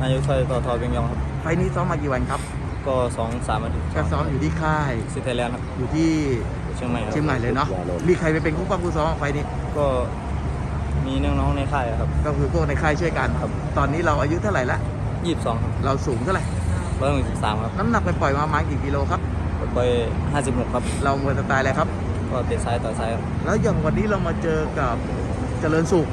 นายกช่วยต่อทอเบียงยองครับ ไฟล์นี้ซ้อมมากี่วันครับ ก็สองสามอาทิตย์ก็ซ้อมอยู่ที่ค่าย ซิไทยแลนด์ครับอยู่ที่เชียงใหม่ครับเชียงใหม่เลยเนาะ มีใครไปเป็นคู่ป้าคู่ซ้อมไฟล์นี้ ก็มีน้องๆในค่ายครับก็คือพวกในค่ายช่วยกันครับตอนนี้เราอายุเท่าไหร่ละ ยี่สิบสองครับเราสูงเท่าไหร่ ร้อยหกสิบสามครับน้ำหนักไปปล่อยๆมาประมาณกี่กิโลครับ ไปห้าสิบหกครับ เรามวยสไตล์อะไรครับ ก็เตะซ้ายต่อยซ้ายครับแล้วอย่างวันนี้เรามาเจอกับเจริญสุข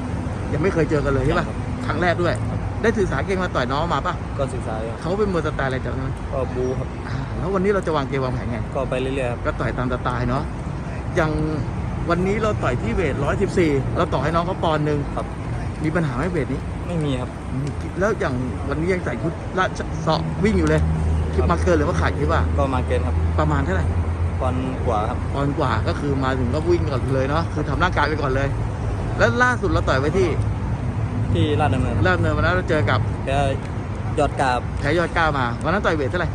ยังไม่เคยเจอกันเลยใช่ปะครั้งแรกด้วย ได้ถือสาเกมมาต่อยน้องมาปะก็ศึกษาอยู่ครับเขาเป็นมวยสไตล์อะไรจากนั้นก็บูครับอ่าแล้ววันนี้เราจะวางเกมวางแผนไง ก็ไปเรื่อยๆครับก็ต่อยตามสไตล์เนาะอย่างวันนี้เราต่อยที่เวท 114 เราต่อให้น้องเขาปอนด์หนึ่งครับ มีปัญหาไหมเวทนี้ไม่มีครับแล้วอย่างวันนี้ยังใส่ชุดละเสาะวิ่งอยู่เลยคิดมาเกินหรือว่าขาดคิดว่าก็มาเกณฑ์ครับประมาณเท่าไหร่ปอนด์กว่าครับปอนด์กว่าก็คือมาถึงก็วิ่งก่อนเลยเนาะคือทำร่างกายไปก่อนเลย แล้วล่าสุดเราต่อยไว้ที่ ที่ลาดดำเนินครับเริ่มเนินวันนั้นเราเจอกับแค่ยอดกาบแพ้ยอดเก้ามาวันนั้นต่อยเวทเท่าไหร่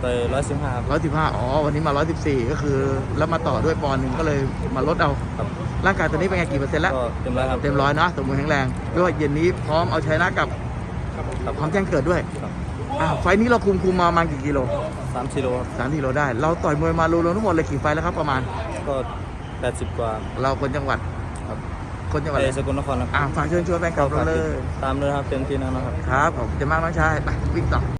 ไปร้อยสิบห้าครับร้อยสิบห้าอ๋อวันนี้มาร้อยสิบสี่ก็คือแล้วมาต่อด้วยปอนด์หนึ่งก็เลยมาลดเอาครับ ร่างกายตอนนี้เป็นไงกี่เปอร์เซ็นต์แล้ว ก็เต็มร้อยครับ เต็มร้อยนะสมบูรณ์แข็งแรงด้วยเย็นนี้พร้อมเอาชยนะกับครับ พร้อมแจ้งเกิดด้วยครับอ่าไฟล์นี้เราคุมคุมมาประมาณกี่กิโลสามกิโลครับสามกิโลได้ เราต่อยมวยมารวมๆทั้งหมดเลยกี่ไฟล์แล้วครับประมาณ ก็แปดสิบกว่า เราคนจังหวัดครับ คนจังหวัดไปอะไรสกลนครครับอ่าฝากเชิญชวนแฟนคลับเราเลย ตามเลยครับเต็มที่แน่นอนครับ ครับผมจะมากน้องชายไปวิ่งต่อ